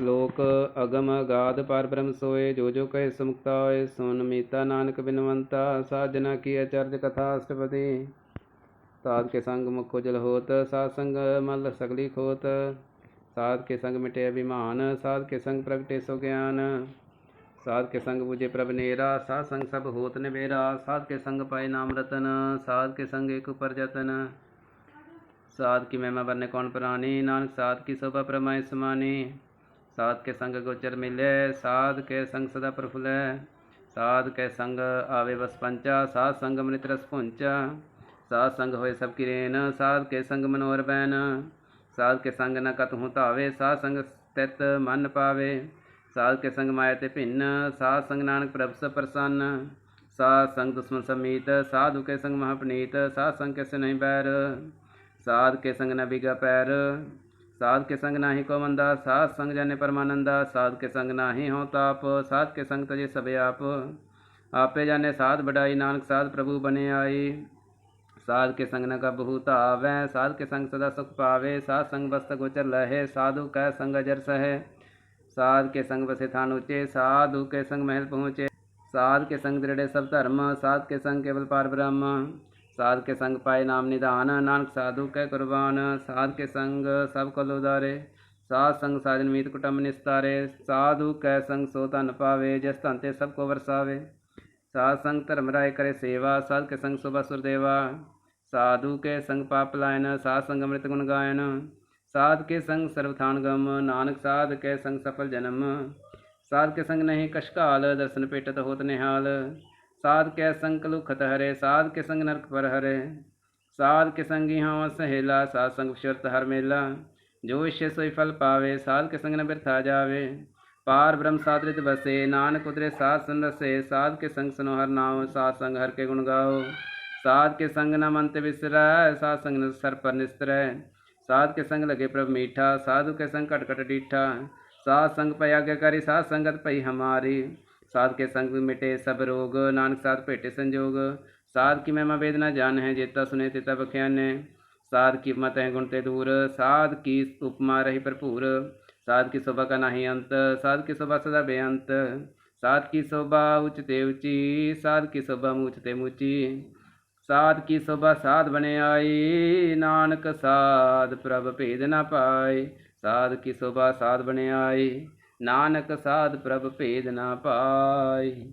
ਸ਼ਲੋਕ ਅਗਮ ਅਗਾਧ ਪਰ ਬ੍ਰਹਮ ਸੋਏ, ਜੋ ਜੋ ਕਹੇ ਸੁਮੁਕਤਾ ਹੋਏ ਸੁਨ ਮੀਤਾ ਨਾਨਕ ਬਿਨਵੰਤਾ, ਸਾਜਨਾ ਕੀ ਅਚਰਜ ਕਥਾ ਅਸ਼ਟਪਦੀ। ਸਾਧ ਕੇ ਸੰਗ ਮੁਖ ਉਜਲ ਹੋਤ, ਸਾਧ ਸੰਗ ਮਲ ਸਗਲੀ ਖੋਤ। ਸਾਧ ਕੇ ਸੰਗ ਮਿਟੇ ਅਭਿਮਾਨ, ਸਾਧ ਕੇ ਸੰਗ ਪ੍ਰਗਟੇ ਸੋ ਗਿਆਨ। ਸਾਧ ਕੇ ਸੰਗ ਬੁਝੇ ਪ੍ਰਭ ਨੇਰਾ, ਸਾਧ ਸੰਗ ਸਭ ਹੋਤ ਨਿਵੇਰਾ। ਸਾਧ ਕੇ ਸੰਗ ਪਾਏ ਨਾਮ ਰਤਨ, ਸਾਧ ਕੇ ਸੰਗ ਏਕ ਉਪਰ ਜਤਨ। ਸਾਧ ਕੀ ਮਹਿਮਾ ਵਰਨੇ ਕੌਣ ਪ੍ਰਾਨੀ, ਨਾਨਕ ਸਾਧ ਕੀ ਸੋਭਾ ਪ੍ਰਮਾਇ ਸਮਾਨੀ। ਸਾਧ ਕੇ ਸੰਗ ਗੋਚਰ ਮਿਲੇ, ਸਾਧ ਕੇ ਸੰਗ ਸਦਾ ਪ੍ਰਫੁੱਲੈ। ਸਾਧ ਕੇ ਸੰਗ ਆਵੇ ਵਸ ਪੰਚਾ, ਸਾਧ ਸੰਗ ਮਨਿਤ ਰਸ ਪੁੰਚਾ ਸਾਧ ਸੰਗ ਹੋਏ ਸਭ ਕੀ ਰੇਨ, ਸਾਧ ਕੇ ਸੰਗ ਮਨੋਰ ਬੈਨ। ਸਾਧ ਕੇ ਸੰਗ ਨ ਕਤ ਹੂੰ ਧਾਵੇ, ਸਾਧ ਸੰਗ ਤਿਤ ਮਨ ਪਾਵੇ। ਸਾਧ ਕੇ ਸੰਗ ਮਾਇਆ ਤੇ ਭਿੰਨ, ਸਾਧ ਸੰਗ ਨਾਨਕ ਪ੍ਰਭ ਸ ਪ੍ਰਸੰਨ। ਸਾਧ ਸੰਗ ਦੁਸ਼ਮਨ ਸਮੀਤ, ਸਾਧੂ ਕੇ ਸੰਗ ਮਹਾਪਨੀਤ, ਸਾਧ ਸੰਗ ਕੇ ਨਹੀਂ ਬੈਰ। ਸਾਧ ਕੇ ਸੰਗ ਨ ਬਿਗਾ ਪੈਰ। ਸਾਧ ਕੇ ਸੰਗ ਨਾਹੀ ਕੋ ਮੰਦਾ ਸਾਧ ਸੰਗ ਜਾਣੇ ਪਰਮਾਨੰਦਾ ਸਾਧ ਕੇ ਸੰਗ ਨਾਹੀ ਹੋ ਤਾਪ ਸਾਧ ਕੇ ਸੰਗ ਤਜੇ ਸਭੇ ਆਪ ਆਪੇ ਜਾਣੇ ਸਾਧ ਬੜਾਈ ਨਾਨਕ ਸਾਧ ਪ੍ਰਭੂ ਬਨੇ ਆਈ ਸਾਧ ਕੇ ਸੰਗ ਨ ਕਬ ਹੂ ਧਾਵੈ ਸਾਧ ਕੇ ਸੰਗ ਸਦਾ ਸੁਖ ਪਾਵੇ ਸਾਧ ਸੰਗ ਬਸਤ ਗੋਚਰ ਲਹੇ ਸਾਧੂ ਕੈ ਸੰਗ ਅਜਰ ਸਹੈ ਸਾਧ ਕੇ ਸੰਗ ਬਸੇ ਥਾਨ ਉਚੇ ਸਾਧੂ ਕੇ ਸੰਗ ਮਹਿਲ ਪਹੁੰਚੇ ਸਾਧ ਕੇ ਸੰਗ ਦ੍ਰਿੜੇ ਸਭ ਧਰਮ ਸਾਧ ਕੇ ਸੰਗ ਕੇਵਲ ਪਾਰ ਬ੍ਰਹਮ ਸਾਧ ਕੇ ਸੰਗ ਪਾਏ ਨਾਮ ਨਿਧਾਨ, ਨਾਨਕ ਸਾਧੂ ਕੈ ਕੁਰਬਾਨ। ਸਾਧ ਕੇ ਸੰਗ ਸਭ ਕਲ ਉਦਾਰੇ ਸਾਧ ਸੰਗ ਸਾਜਨ ਮੀਤ ਕੁਟੰਬ ਨਿਸਤਾਰੇ। ਸਾਧੂ ਕੈ ਸੰਗ ਸੋ ਧਨ ਪਾਵੇ, ਜਿਸ ਧਨ ਤੇ ਸਭ ਕੋ ਵਰਸਾਵੇ। ਸਾਧ ਸੰਗ ਧਰਮ ਰਾਏ ਕਰੇ ਸੇਵਾ, ਸਾਧ ਕੇ ਸੰਗ ਸੁਭਾ ਸੁਰਦੇਵਾ। ਸਾਧੂ ਕੇ ਸੰਗ ਪਾਪ ਲਾਇਨ, ਸਾਧ ਸੰਗ ਅੰਮ੍ਰਿਤ ਗੁਣ ਗਾਇਨ। ਸਾਧ ਕੇ ਸੰਗ ਸਰਵਥਾਨ ਗਮ, ਨਾਨਕ ਸਾਧ ਕੇ ਸੰਗ ਸਫਲ ਜਨਮ। ਸਾਧ ਕੇ ਸੰਗ ਨਹੀਂ ਕਸ਼ਕਾਲ ਦਰਸ਼ਨ ਪੇਟਤ ਹੋਤ ਨਿਹਾਲ। ਸਾਧ ਕੇ ਸੰਗ ਕਲੁਖਤ ਹਰੇ ਸਾਧ ਕੇ ਸੰਗ ਨਰਕ ਪਰ ਹਰੇ ਸਾਧ ਕੇ ਸੰਗੀ ਹਾਂ ਸਹੇਲਾ ਸਾਧ ਸੰਗ ਸ਼ਰਤ ਹਰ ਮੇਲਾ ਜੋ ਇਛੇ ਸੋਈ ਫਲ ਪਾਵੇ ਸਾਧ ਕੇ ਸੰਗ ਨ ਬਿਰਥਾ ਜਾਵੇ ਪਾਰ ਬ੍ਰਹਮ ਸਾਧ ਰਿਤ ਬਸੇ ਨਾਨਕ ਉਤਰੇ ਸਾਧ ਸੰਗ ਰਸੇ ਸਾਧ ਕੇ ਸੰਗ ਸੁਨੋ ਹਰ ਨਾਮ ਸਾਧ ਸੰਗ ਹਰ ਕੇ ਗੁਣ ਗਾਓ ਸਾਧ ਕੇ ਸੰਗ ਨ ਮੰਤ ਵਿਸਰੈ ਸਾਧ ਸੰਗ ਨ ਸਰ ਪਰ ਨਿਸਤਰੈ ਸਾਧ ਕੇ ਸੰਗ ਲਗੇ ਪ੍ਰਭ ਮੀਠਾ ਸਾਧੂ ਕੇ ਸੰਗ ਘਟ ਘਟ ਡੀਠਾ ਸਾਧ ਸੰਗ ਪਈ ਆਗਿਆਕਾਰੀ ਸਾਧ ਸੰਗਤ ਪਈ ਹਮਾਰੀ ਸਾਧ ਕੇ ਸੰਗ ਮਿਟੇ ਸਭ ਰੋਗ, ਨਾਨਕ ਸਾਧ ਭੇਟੇ ਸੰਜੋਗ। ਸਾਧ ਕੀ ਮਹਿਮਾ ਵੇਦਨਾ ਜਾਣ, ਹੈ ਜੇਤਾ ਸੁਨੇ ਤਿਤਾ ਬਖਿਆਨੇ ਸਾਧ ਕੀ ਮਤ ਹੈ ਗੁਣ ਤੇ ਦੂਰ, ਸਾਧ ਕੀ ਉਪਮਾ ਰਹੀ ਭਰਪੂਰ। ਸਾਧ ਕੀ ਸ਼ੋਭਾ ਕਾ ਨਹੀਂ ਅੰਤ, ਸਾਧ ਕੀ ਸ਼ੋਭਾ ਸਦਾ ਬੇਅੰਤ। ਸਾਧ ਕੀ ਸ਼ੋਭਾ ਉਚ ਤੇ ਉਚੀ, ਸਾਧ ਕੀ ਸ਼ੋਭਾ ਮੂਚ ਤੇ ਮੂਚੀ। ਸਾਧ ਕੀ ਸ਼ੋਭਾ ਸਾਧ ਬਣੇ ਆਈ, ਨਾਨਕ ਸਾਧ ਪ੍ਰਭ ਭੇਦ ਨਾ ਪਾਏ। ਸਾਧ ਕੀ ਸ਼ੋਭਾ ਸਾਧ ਬਣੇ ਆਈ ਨਾਨਕ ਸਾਧ ਪ੍ਰਭ ਭੇਦ ਨਾ ਪਾਈ